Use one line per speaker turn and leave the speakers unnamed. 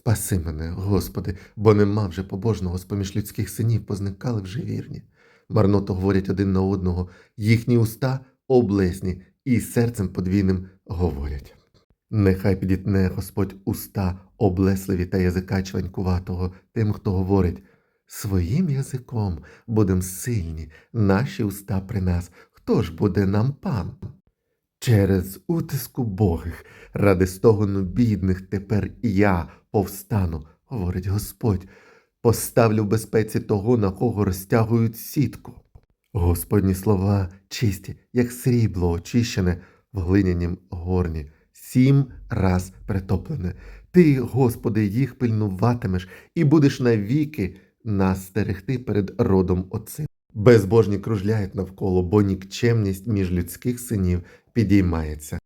Спаси мене, Господи, бо нема вже побожного з поміж людських синів, позникали вже вірні. Марното говорять один на одного, їхні уста облесні і серцем подвійним говорять. Нехай підітне Господь уста облесливі та язика чванькуватого тим, хто говорить, своїм язиком будем сильні, наші уста при нас, хто ж буде нам пан? Через утиску богих, ради стогону бідних тепер я повстану, говорить Господь, поставлю в безпеці того, на кого розтягують сітку. Господні слова чисті, як срібло очищене в глинянім горні, сім раз притоплене. Ти, Господи, їх пильнуватимеш і будеш навіки нас стерегти перед родом отцим. Безбожні кружляють навколо, бо нікчемність між людських синів підіймається.